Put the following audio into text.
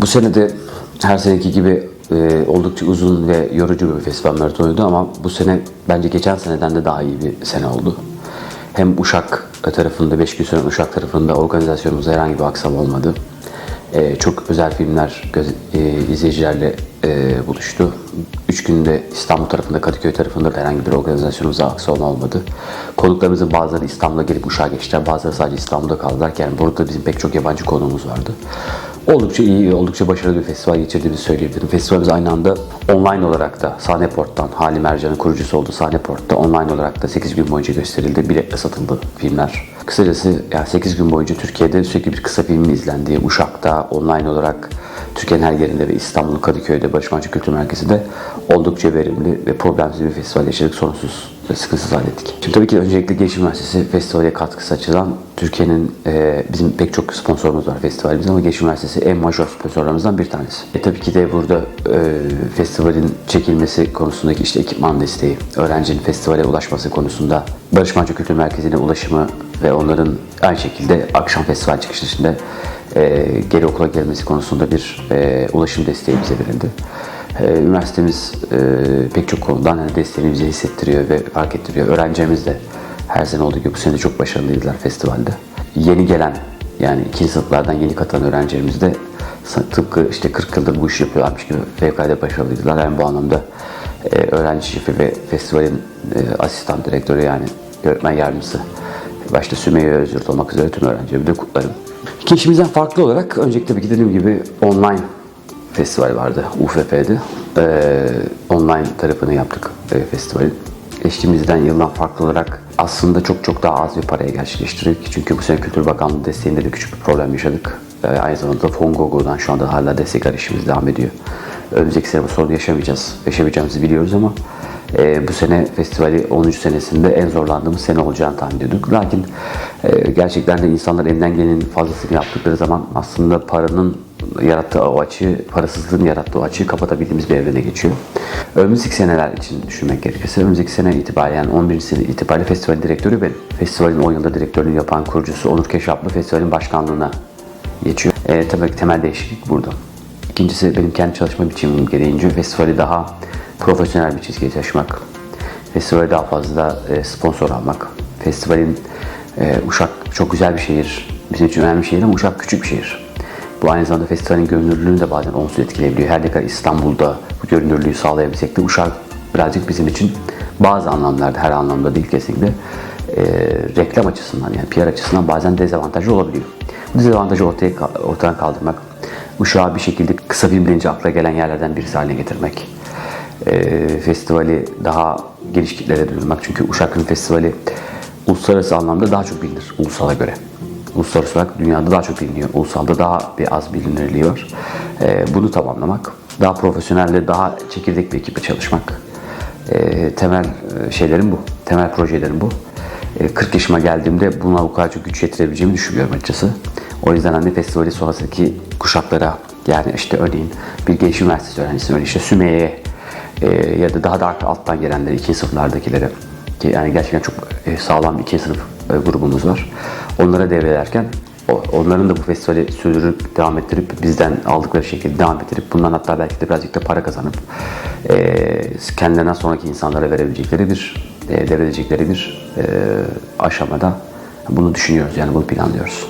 Bu sene de her seneki gibi e, oldukça uzun ve yorucu bir festival maratonu ama bu sene bence geçen seneden de daha iyi bir sene oldu. Hem Uşak tarafında, 5 gün sonra Uşak tarafında organizasyonumuzda herhangi bir aksam olmadı. E, çok özel filmler göz, e, izleyicilerle e, buluştu. Üç günde İstanbul tarafında, Kadıköy tarafında da herhangi bir organizasyonumuzda aksam olmadı. Konuklarımızın bazıları İstanbul'a gelip Uşak'a geçtiler, bazıları sadece İstanbul'da kaldılar. Yani burada bizim pek çok yabancı konuğumuz vardı. Oldukça iyi, oldukça başarılı bir festival geçirdiğimizi söyleyebilirim. Festivalimiz aynı anda online olarak da Sahneport'tan, Halim Ercan'ın kurucusu olduğu Sahneport'ta online olarak da 8 gün boyunca gösterildi. Biletle satıldı filmler. Kısacası yani 8 gün boyunca Türkiye'de sürekli bir kısa filmin izlendiği, Uşak'ta online olarak Türkiye'nin her yerinde ve İstanbul, Kadıköy'de, Barış Kültür Merkezi'nde oldukça verimli ve problemsiz bir festival yaşadık. Sorunsuz ve sıkıntısız hallettik. Şimdi tabii ki öncelikle Gelişim Üniversitesi festivale katkısı açılan Türkiye'nin e, bizim pek çok sponsorumuz var festivalimiz ama Gelişim Üniversitesi en major sponsorlarımızdan bir tanesi. E, tabii ki de burada e, festivalin çekilmesi konusundaki işte ekipman desteği, öğrencinin festivale ulaşması konusunda Barış Kültür Merkezi'ne ulaşımı ve onların aynı şekilde akşam festival çıkış dışında e, geri okula gelmesi konusunda bir e, ulaşım desteği bize verildi. E, üniversitemiz e, pek çok konudan hani desteğini bize hissettiriyor ve fark ettiriyor. Öğrencilerimiz de her sene olduğu gibi bu sene de çok başarılıydılar festivalde. Yeni gelen yani ikinci sınıflardan yeni katılan öğrencilerimiz de tıpkı işte 40 yıldır bu işi yapıyorlarmış gibi fevkalade başarılıydılar. Yani bu anlamda e, öğrenci şefi ve festivalin e, asistan direktörü yani öğretmen yardımcısı başta Sümeyye Özyurt olmak üzere tüm öğrencilerimi de kutlarım. Girişimizden farklı olarak öncelikle tabii ki dediğim gibi online festival vardı UFF'de. Ee, online tarafını yaptık e, festivalin. Geçtiğimizden yıldan farklı olarak aslında çok çok daha az bir paraya gerçekleştirdik. Çünkü bu sene Kültür Bakanlığı desteğinde de küçük bir problem yaşadık. Ee, aynı zamanda Fongogo'dan şu anda hala destek arayışımız devam ediyor. Önümüzdeki sene bu sorunu yaşamayacağız. Yaşamayacağımızı biliyoruz ama e, bu sene festivali 10. senesinde en zorlandığımız sene olacağını tahmin ediyorduk. Lakin e, gerçekten de insanlar elinden gelenin fazlasını yaptıkları zaman aslında paranın yarattığı o açığı, parasızlığın yarattığı o açığı kapatabildiğimiz bir evrene geçiyor. Önümüzdeki seneler için düşünmek gerekirse önümüzdeki sene itibariyle yani 11. sene itibariyle festival direktörü benim. Festivalin 10 yılda direktörlüğünü yapan kurucusu Onur Keşaplı festivalin başkanlığına geçiyor. E, tabii ki temel değişiklik burada. İkincisi benim kendi çalışma biçimim gereğince festivali daha profesyonel bir çizgiye taşımak. Festivale daha fazla e, sponsor almak. Festivalin e, Uşak çok güzel bir şehir. Bizim için önemli bir şehir ama Uşak küçük bir şehir. Bu aynı zamanda festivalin görünürlüğünü de bazen olumsuz etkileyebiliyor. Her ne kadar İstanbul'da bu görünürlüğü sağlayabilsek de Uşak birazcık bizim için bazı anlamlarda, her anlamda değil kesinlikle e, reklam açısından yani PR açısından bazen dezavantajlı olabiliyor. Bu dezavantajı ortaya ortadan kaldırmak, Uşak'ı bir şekilde kısa film deyince akla gelen yerlerden birisi haline getirmek. E, festivali daha geniş kitlere duyurmak. Çünkü Uşak Film Festivali uluslararası anlamda daha çok bilinir ulusala göre. Uluslararası olarak dünyada daha çok biliniyor. Ulusalda daha bir az bilinirliği var. E, bunu tamamlamak. Daha profesyonel ve daha çekirdek bir ekiple çalışmak. E, temel e, şeylerim bu. Temel projelerim bu. E, 40 yaşıma geldiğimde buna bu kadar çok güç yetirebileceğimi düşünmüyorum açıkçası. O yüzden hani festivali sonrasındaki kuşaklara yani işte örneğin bir gelişim üniversitesi öğrencisi örneğin işte Sümeyye'ye e, ya da daha da alttan gelenleri, ikinci sınıflardakilere ki yani gerçekten çok e, sağlam ikinci sınıf e, grubumuz var. Onlara devrederken o- onların da bu festivali sürdürüp devam ettirip bizden aldıkları şekilde devam ettirip bundan hatta belki de birazcık da para kazanıp e, kendilerinden sonraki insanlara verebilecekleri bir e, devredecekleri bir e, aşamada bunu düşünüyoruz yani bunu planlıyoruz.